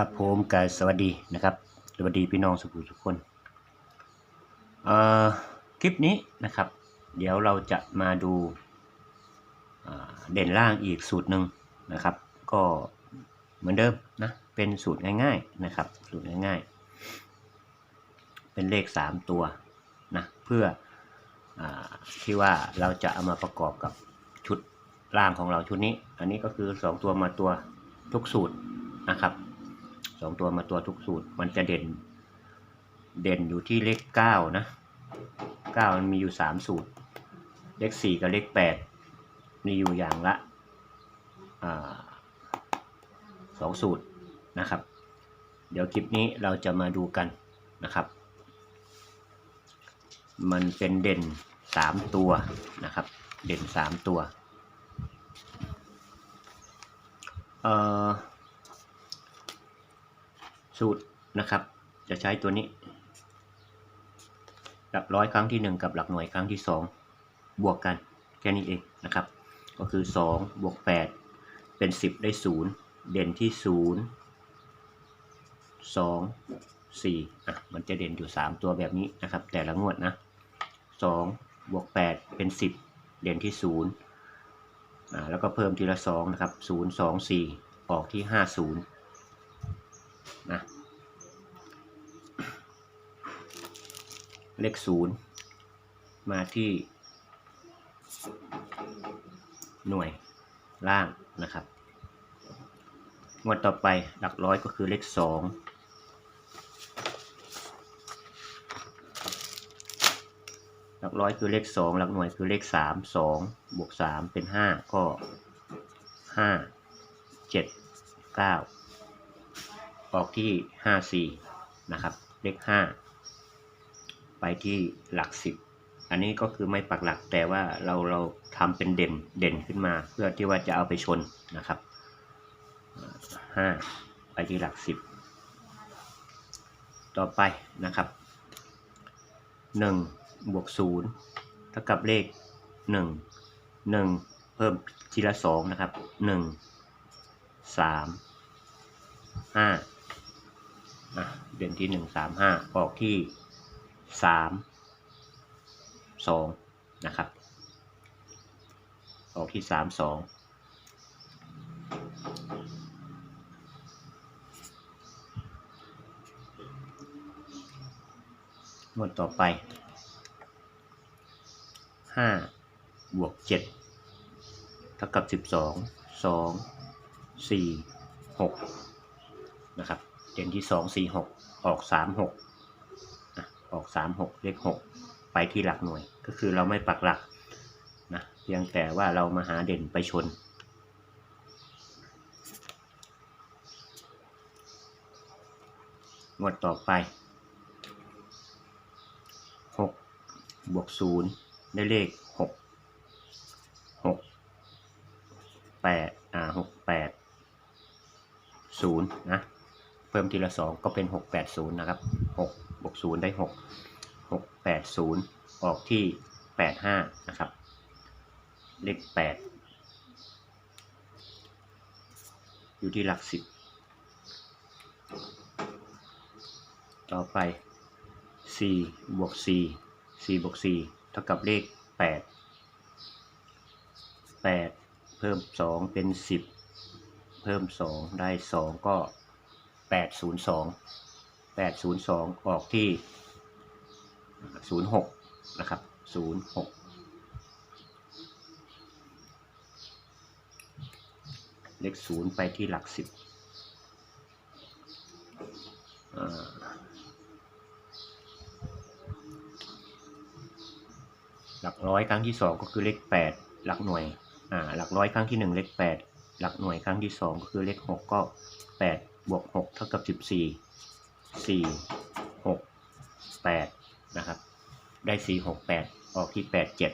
ครับผมกายสวัสดีนะครับ สวัสดีพี่น้องสุขุทุกคนเอ่อคลิปนี้นะครับ เดี๋ยวเราจะมาดูเด่นล่างอีกสูตรหนึ่งนะครับ ก็เหมือนเดิมนะเป็นสูตรง่ายๆนะครับ สูตรง่ายๆ เป็นเลข 3 ตัวนะเพื่ออที่ว่าเราจะเอามาประกอบกับชุดล่างของเราชุดนี้ อันนี้ก็คือ 2 ตัวมาตัวทุกสูตรนะครับ สองตัวมาตัวทุกสูตร มันจะเด่น เด่นอยู่ที่เลขเก้านะเก้ามันมีอยู่สามสูตร เลขสี่กับเลขแปดมีอยู่อย่างละอสองสูตรนะครับ เดี๋ยวคลิปนี้เราจะมาดูกันนะครับ มันเป็นเด่นสามตัวนะครับ เด่นสามตัว เอ่อ สูตรนะครับ จะใช้ตัวนี้ หลักร้อยครั้งที่ 1 กับหลักหน่วยครั้งที่ 2 บวกกันแค่นี้เองนะครับ ก็คือ 2 บวก 8 เป็น 10 ได้ 0 เด่นที่ 0 2 4อะมันจะเด่นอยู่ 3 ตัวแบบนี้นะครับ แต่ละงวดนะ 2 บวก 8 เป็น 10 เด่นที่ 0อ่าแล้วก็เพิ่มทีละ 2 นะครับ 0 2 4 ออกที่ 50 นะเลขศูนย์มาที่ หน่วยล่างนะครับ งวดต่อไปหลักร้อยก็คือเลขสองหลักร้อยคือเลขสองหลักหน่วยคือเลขสามสองบวกสามเป็นห้าก็ห้าเจ็ดเก้า ออกที่ 54 นะครับ เลข 5 ไปที่หลัก 10 อันนี้ก็คือไม่ปักหลักแต่ว่าเราเราทำเป็นเด่นเด่นขึ้นมา เพื่อที่ว่าจะเอาไปชนนะครับ 5 ไปที่หลัก 10 ต่อไปนะครับ 1 บวก 0 เท่ากับเลข 1 1 เพิ่มทีละ 2 นะครับ 1 3 5 นะเดือนที่หนึ่งสามห้าออกที่สามสองนะครับ ออกที่สามสองงวดต่อไปห้าบวกเจ็ดเท่ากับสิบสองสองสี่หกนะครับ เด่นที่สองสี่หกออกสามหกออกสามหกเลขหกไปที่หลักหน่วย ก็คือเราไม่ปักหลักนะเพียงแต่ว่าเรามาหาเด่นไปชน งวดต่อไปหกบวกศูนย์ได้เลขหกหกแปดอ่าหกแปดศูนย์นะ พิ่มทีละสองก็เป็นหกแปดศูนย์นะครับหกบวกศูนย์ได้หกหกแปดศูนย์ออกที่แปดห้านะครับ เลขแปดอยู่ที่หลักสิบต่อไปสี่บวกสี่สี่บวกสี่เท่ากับเลขแปดแปดเพิ่มสองเป็นสิบเพิ่มสองได้สองก็ แปดศูนย์สองแปดศูนย์สองออกที่ศูนย์หกนะครับศูนย์หกเลขศูนย์ไปที่หลักสิบหลักร้อยครั้งที่สองก็คือเลขแปดหลักหน่วย อ่า หลักร้อยครั้งที่หนึ่งเลขแปด หลักหน่วยครั้งที่สองก็คือเลขหกก็แปดบวกหกเท่ากับสิบสี่สี่หกแปดนะครับ ได้สี่หกแปดออกที่แปดเจ็ด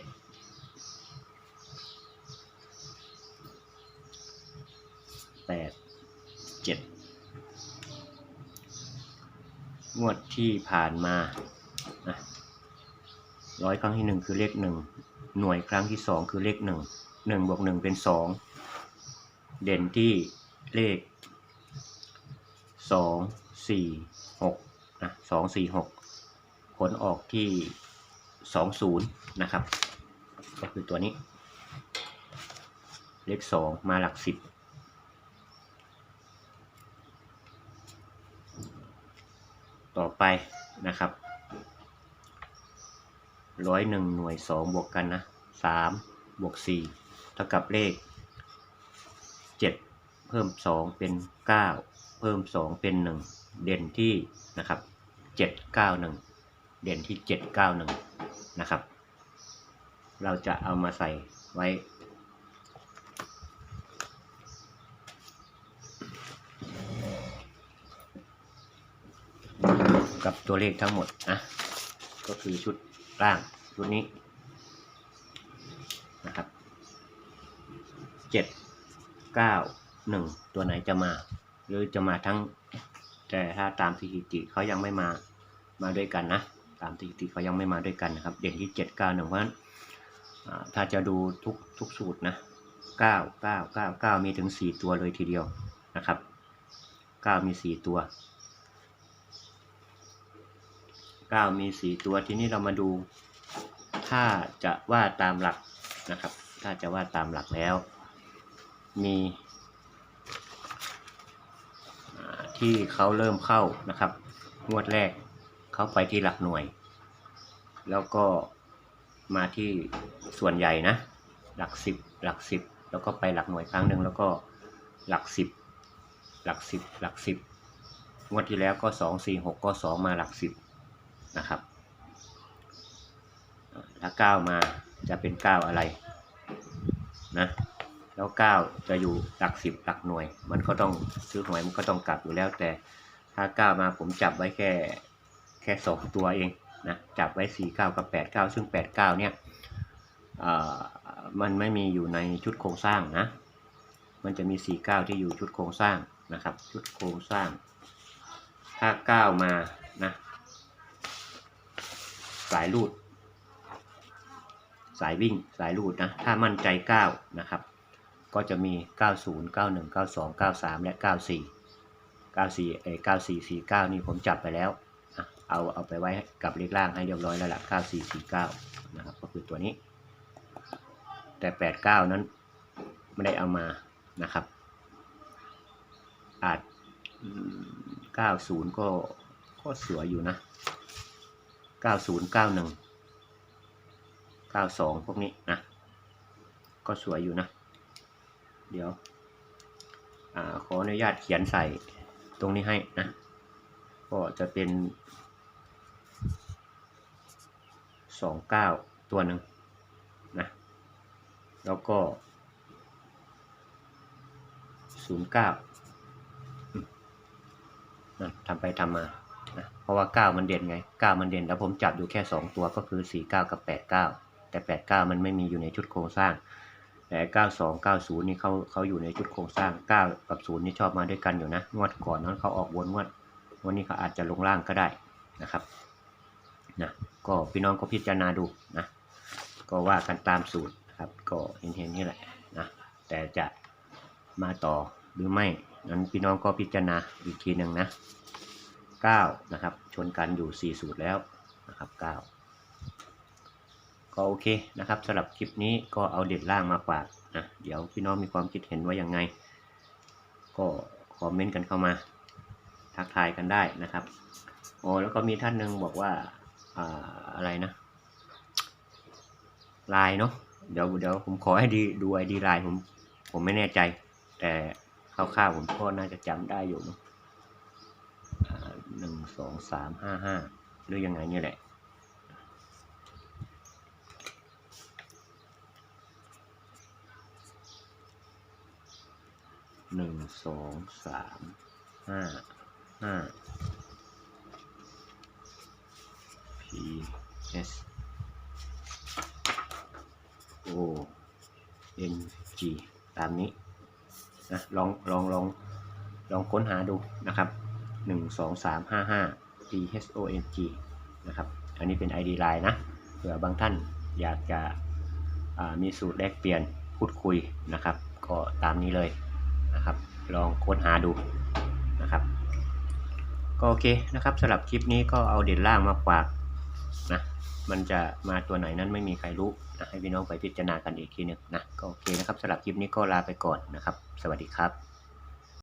แปดเจ็ดงวดที่ผ่านมานะร้อยครั้งที่หนึ่งคือเลขหนึ่งหน่วยครั้งที่สองคือเลขหนึ่งหนึ่งบวกหนึ่งเป็นสอง เด่นที่เลขสองสี่หกนะสองสี่หกผลออกที่สองศูนย์นะครับ ก็คือตัวนี้ เลขสองมาหลักสิบต่อไปนะครับร้อยหนึ่งหน่วยสองบวกกันนะสามบวกสี่เท่ากับเลข เพิ่มสองเป็นเก้าเพิ่มสองเป็นหนึ่งเด่นที่นะครับเจ็ดเก้าหนึ่งเด่นที่เจ็ดเก้าหนึ่งนะครับ เราจะเอามาใส่ไว้กับตัวเลขทั้งหมดนะ ก็คือชุดล่างชุดนี้นะครับเจ็ดเก้า หนึ่งตัวไหนจะมา หรือจะมาทั้ง แต่ถ้าตามสถิติเขายังไม่มามาด้วยกันนะ ตามสถิติเขายังไม่มาด้วยกันนะครับ เด่นที่เจ็ดเก้าหนึ่งเพราะฉะนั้นถ้าจะดูทุกทุกสูตรนะเก้าเก้าเก้าเก้ามีถึงสี่ตัวเลยทีเดียวนะครับเก้ามีสี่ตัวเก้ามีสี่ตัวทีนี้เรามาดู ถ้าจะว่าตามหลักนะครับ ถ้าจะว่าตามหลักแล้ว มีอ่า ที่เขาเริ่มเข้านะครับ งวดแรกเขาไปที่หลักหน่วย แล้วก็มาที่ส่วนใหญ่นะ หลักสิบหลักสิบแล้วก็ไปหลักหน่วยครั้งหนึ่งแล้วก็หลักสิบหลักสิบหลักสิบงวดที่แล้วก็สองสี่หกก็สองมาหลักสิบนะครับอ่าถ้าเก้ามาจะเป็นเก้าอะไรนะ แล้วเก้าจะอยู่หลักสิบหลักหน่วย มันก็ต้องซื้อหวยมันก็ต้องกลับอยู่แล้วแต่ถ้าเก้ามาผมจับไว้แค่แค่สองตัวเองนะจับไว้สี่เก้ากับแปดเก้าซึ่งแปดเก้าเนี่ยมันไม่มีอยู่ในชุดโครงสร้างนะ มันจะมีสี่เก้าที่อยู่ชุดโครงสร้างนะครับ ชุดโครงสร้าง ถ้าเก้ามานะสายรูด สายวิ่งสายรูดนะ ถ้ามั่นใจ 9 นะครับ ก็จะมี 90 91 92 93 และ 94 94เออ9449 นี่ผมจับไปแล้ว เอาเอาไปไว้กับเลขล่างให้เรียบร้อยแล้วล่ะ9449 นะครับ ก็คือตัวนี้ แต่ 89 นั้นไม่ได้เอามานะครับ อาจ 90 ก็ก็สวยอยู่นะ 90 91 92 พวกนี้นะ ก็สวยอยู่นะ เดี๋ยวอขออนุญาตเขียนใส่ตรงนี้ให้นะ ก็จะเป็น29ตัวหนึ่งนะ แล้วก็09อืมนะทำไปทำมานะเพราะว่า9มันเด่นไง9มันเด่น แล้วผมจับอยู่แค่2ตัวก็คือ49กับ89แต่89มันไม่มีอยู่ในชุดโครงสร้าง แต่ 92 90 นี่เขาเขาอยู่ในชุดโครงสร้าง 9 กับ 0 นี่ชอบมาด้วยกันอยู่นะ งวดก่อนนั้นเขาออกวนงวด วันนี้เขาอาจจะลงล่างก็ได้นะครับนะก็พี่น้องก็พิจารณาดูนะก็ว่ากันตามสูตรนะครับ ก็เห็นเห็นนี่แหละนะแต่จะมาต่อหรือไม่นั้นพี่น้องก็พิจารณาอีกทีหนึ่งนะ9นะครับชนกันอยู่ 4 สูตรแล้วนะครับ9 ก็โอเคนะครับสำหรับคลิปนี้ก็เอาเด็ดล่างมาฝากนะเดี๋ยวพี่น้องมีความคิดเห็นว่ายังไง ก็คอมเมนต์กันเข้ามา ทักทายกันได้นะครับอ๋อแล้วก็มีท่านหนึ่งบอกว่าอ่าอะไรนะลน์เนาะเดี๋ยวเดี๋ยวผมขอให้ดีดูไอดีลน์ผมผมไม่แน่ใจ แต่คร่าวๆผมก็น่าจะจำได้อยู่เนาะหนึ่งสองสามห้าห้าหรือยังไงเนี่ยแหละ หนึ่งสองสามห้าห้า P S O N G ตามนี้นะลองลองลองลองค้นหาดูนะครับหนึ่งสองสามห้าห้า P H O N G นะครับ อันนี้เป็น ID Line นะเผื่อบางท่านอยากจะมีสูตรแลกเปลี่ยนพูดคุยนะครับ ก็ตามนี้เลย นะครับ ลองค้นหาดูนะครับ ก็โอเคนะครับสำหรับคลิปนี้ก็เอาเด่นล่างมาฝากนะมันจะมาตัวไหนนั้นไม่มีใครรู้นะให้พี่น้องไปพิจารณากันอีกทีหนึงนะก็โอเคนะครับสำหรับคลิปนี้ก็ลาไปก่อนนะครับ สวัสดีครับ